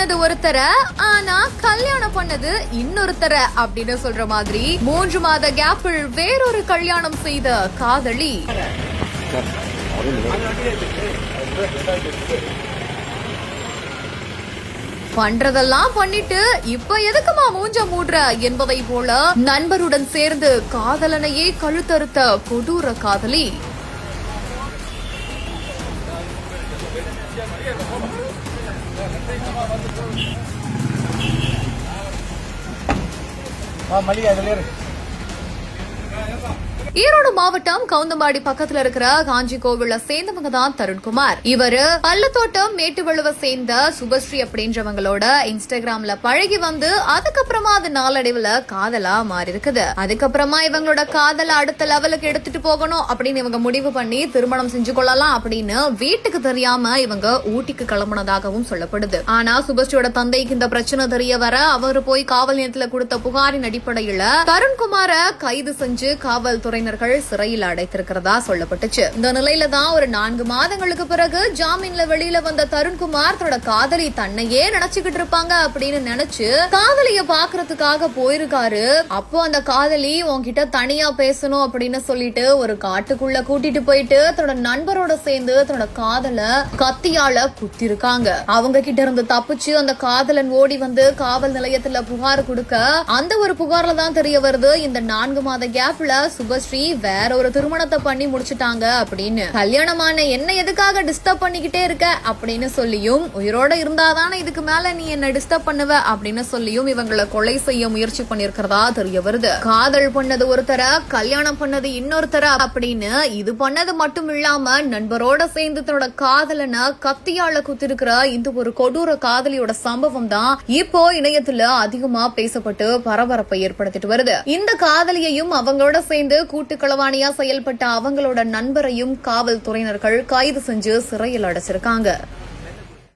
பண்ணது ஒருத்தர ஆனா கல்யாணம் பண்ணது இன்னொருத்தர அப்படின்னு சொல்ற மாதிரி மூன்று மாத கேப்பில் வேறொரு கல்யாணம் செய்த காதலி. பண்றதெல்லாம் பண்ணிட்டு இப்ப எதுக்குமா மூஞ்ச மூடுற என்பதை போல நண்பருடன் சேர்ந்து காதலனையே கழுத்தறுத்த கொடூர காதலி. ஆ மல்லிகை அதுல இரு. ஈரோடு மாவட்டம் கவுந்தம்பாடி பக்கத்துல இருக்கிற காஞ்சி கோவில சேர்ந்தவங்க தான் தருண்குமார். இவரு பள்ளத்தோட்டம் மேட்டுவழுவ சேர்ந்த சுபஸ்ரீ அப்படின்றவங்களோட இன்ஸ்டாகிராம்ல பழகி வந்து அதுக்கப்புறமா அது நாளடைவுல காதலா மாறி இருக்குது அதுக்கப்புறமா இவங்களோட காதல அடுத்த லெவலுக்கு எடுத்துட்டு போகணும் அப்படின்னு இவங்க முடிவு பண்ணி திருமணம் செஞ்சு கொள்ளலாம் அப்படின்னு வீட்டுக்கு தெரியாம இவங்க ஊட்டிக்கு கிளம்புனதாகவும் சொல்லப்படுது. ஆனா சுபஸ்ரீயோட தந்தைக்கு இந்த பிரச்சனை தெரிய வர அவர் போய் காவல் நிலையத்துல கொடுத்த புகாரின் அடிப்படையில தருண்குமார கைது செஞ்சு காவல்துறை காவல்துறையினர்கள் சிறையில் அடைத்திருக்கிறதா சொல்லப்பட்டுச்சு. இந்த நிலையில தான் ஒரு நான்கு மாதங்களுக்கு பிறகு ஜாமீன்ல வெளியில வந்த தருண்குமார் தன்னோட காதலி தன்னையே நினைச்சுக்கிட்டு இருப்பாங்க அப்படின்னு நினைச்சு காதலிய பாக்குறதுக்காக போயிருக்காரு. அப்போ அந்த காதலி உன்கிட்ட தனியா பேசணும் அப்படின்னு சொல்லிட்டு ஒரு காட்டுக்குள்ள கூட்டிட்டு போயிட்டு தன்னோட நண்பரோட சேர்ந்து தன்னோட காதல கத்தியால குத்திருக்காங்க. அவங்க கிட்ட இருந்து தப்பிச்சு அந்த காதலன் ஓடி வந்து காவல் நிலையத்துல புகார் கொடுக்க அந்த ஒரு புகார்ல தான் தெரிய வருது. இந்த நான்கு மாத கேப்ல ஸ்ரீ வேற ஒரு திருமணத்தை பண்ணி முடிச்சுட்டாங்க அப்படின்னு. கல்யாணமான என்ன எதுக்காக டிஸ்டர்ப் பண்ணிக்கிட்டே இருக்க? அப்படின்னு சொல்லியும் உயிரோட இருந்தாதானே இதுக்கு மேல நீ என்ன டிஸ்டர்ப் பண்ணுவ? அப்படின்னு சொல்லியும் இவங்களை கொலை செய்ய முயற்சி பண்ணிருக்கிறதா தெரிய வருது. காதல் பண்ணது ஒருத்தர கல்யாணம் பண்ணது இன்னொருத்தர அப்படின்னு இது பண்ணது மட்டும் இல்லாம நண்பரோட சேர்ந்து தன்னோட காதலனை கத்தியால குத்திருக்கிற இந்த ஒரு கொடூர காதலியோட சம்பவம் தான் இப்போ இணையத்துல அதிகமா பேசப்பட்டு பரபரப்பை ஏற்படுத்திட்டு வருது. இந்த காதலியையும் அவங்களோட சேர்ந்து கூட்டுக்களவாணியா செயல்பட்ட அவங்களோட நண்பரையும் காவல்துறையினர்கள் கைது செஞ்சு சிறையில் அடைச்சிருக்காங்க.